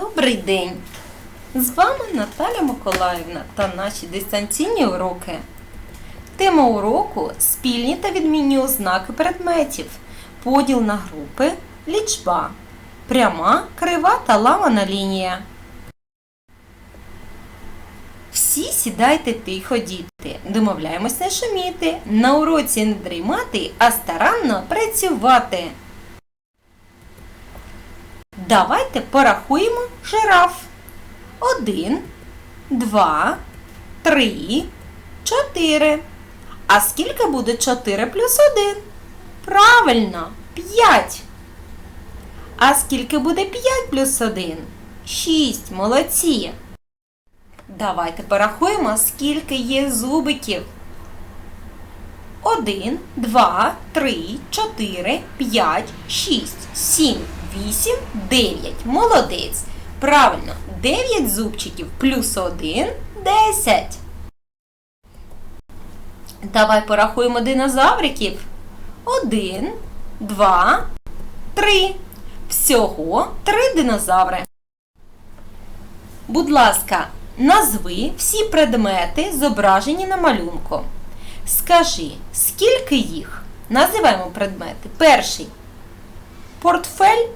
Добрий день! З вами Наталя Миколаївна та наші дистанційні уроки. Тема уроку спільні та відмінні ознаки предметів, поділ на групи, лічба, пряма, крива та ламана лінія. Всі сідайте тихо, діти. Домовляємось не шуміти, на уроці не дрімати, а старанно працювати. Давайте порахуємо жираф. Один, два, три, чотири. А скільки буде 4 плюс 1? Правильно, 5. А скільки буде 5 плюс 1? 6. Молодці. Давайте порахуємо, скільки є зубиків. 1, 2, 3, 4, 5, 6, 7, 8, 9. Молодець. Правильно, 9 зубчиків плюс 1 10. Давай порахуємо динозавриків. 1, 2, 3. Всього 3 динозаври. Будь ласка, назви всі предмети, зображені на малюнку. Скажи, скільки їх? Називаємо предмети. Перший портфель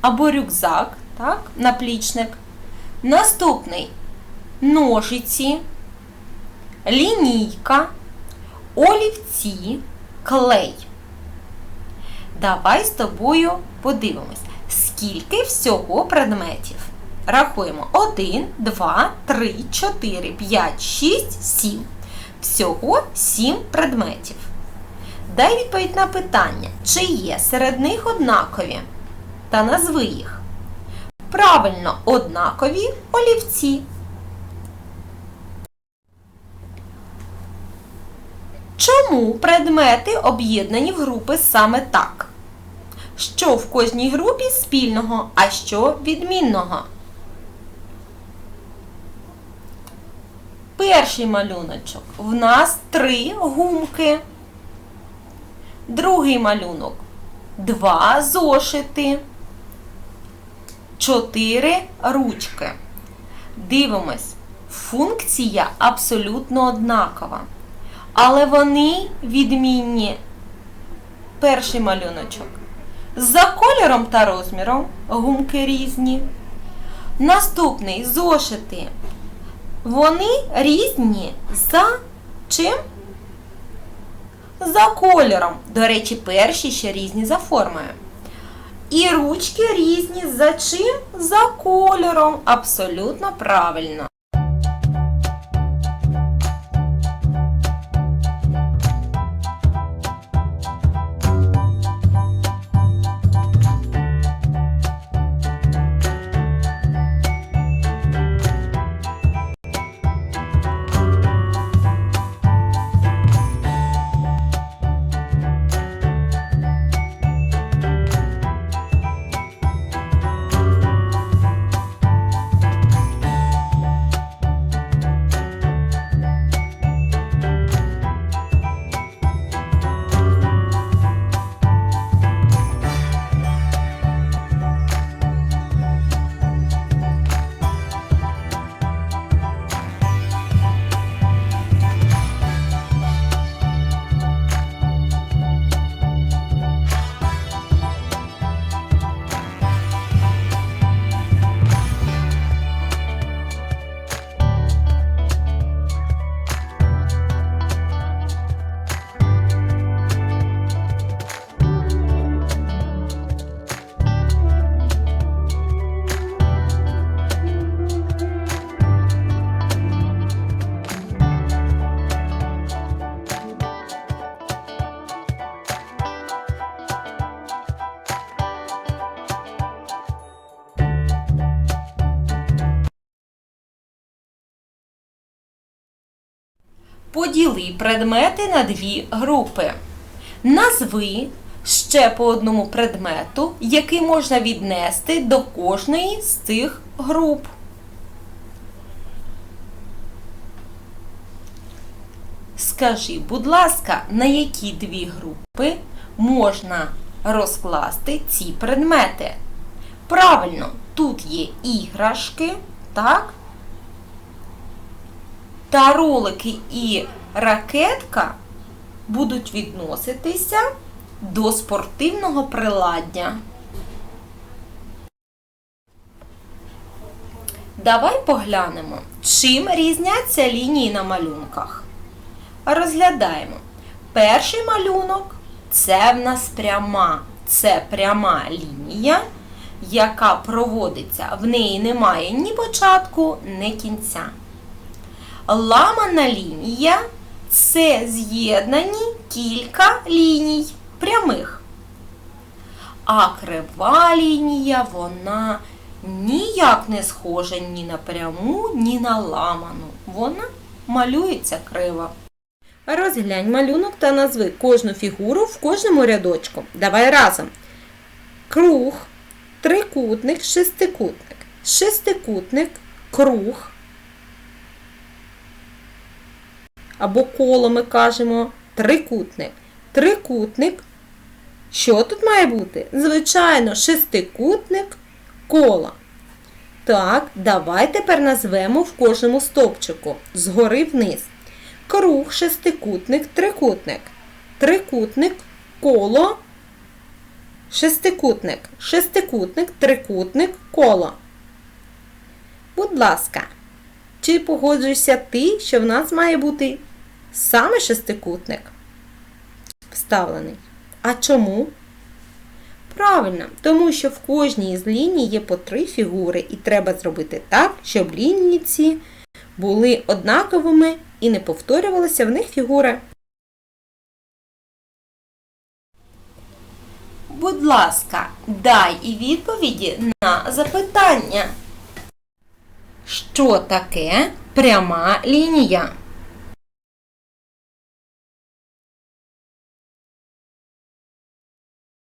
або рюкзак, так, наплічник. Наступний ножиці, лінійка, олівці, клей. Давай з тобою подивимось, скільки всього предметів. Рахуємо 1, 2, 3, 4, 5, 6, 7. Всього 7 предметів. Дай відповідь на питання, чи є серед них однакові. Та назви їх. Правильно, однакові олівці. Чому предмети об'єднані в групи саме так? Що в кожній групі спільного, а що відмінного? Перший малюночок. В нас три гумки. Другий малюнок. Два зошити. Чотири ручки. Дивимось. Функція абсолютно однакова. Але вони відмінні. Перший малюночок. За кольором та розміром гумки різні. Наступний зошити. Вони різні за чим? За кольором. До речі, перші ще різні за формою. І ручки різні за чим? За кольором. Абсолютно правильно. Поділи предмети на дві групи. Назви ще по одному предмету, який можна віднести до кожної з цих груп. Скажи, будь ласка, на які дві групи можна розкласти ці предмети? Правильно, тут є іграшки, так? Та ролики і ракетка будуть відноситися до спортивного приладдя. Давай поглянемо, чим різняться лінії на малюнках. Розглядаємо. Перший малюнок це в нас пряма. Це пряма лінія, яка проводиться. В неї немає ні початку, ні кінця. Ламана лінія це з'єднані кілька ліній прямих. А крива лінія, вона ніяк не схожа ні на пряму, ні на ламану. Вона малюється криво. Розглянь малюнок та назви кожну фігуру в кожному рядочку. Давай разом. Круг, трикутник, шестикутник. Шестикутник, круг. Або коло ми кажемо трикутник. Трикутник. Що тут має бути? Звичайно, шестикутник коло. Так, давай тепер назвемо в кожному стовпчику згори вниз. Круг, шестикутник, трикутник. Трикутник, коло, шестикутник. Шестикутник, трикутник, коло. Будь ласка, чи погоджуєшся ти, що в нас має бути саме шестикутник вставлений? А чому? Правильно, тому що в кожній з ліній є по три фігури, і треба зробити так, щоб лінії ці були однаковими і не повторювалися в них фігури. Будь ласка, дай і відповіді на запитання. Що таке пряма лінія?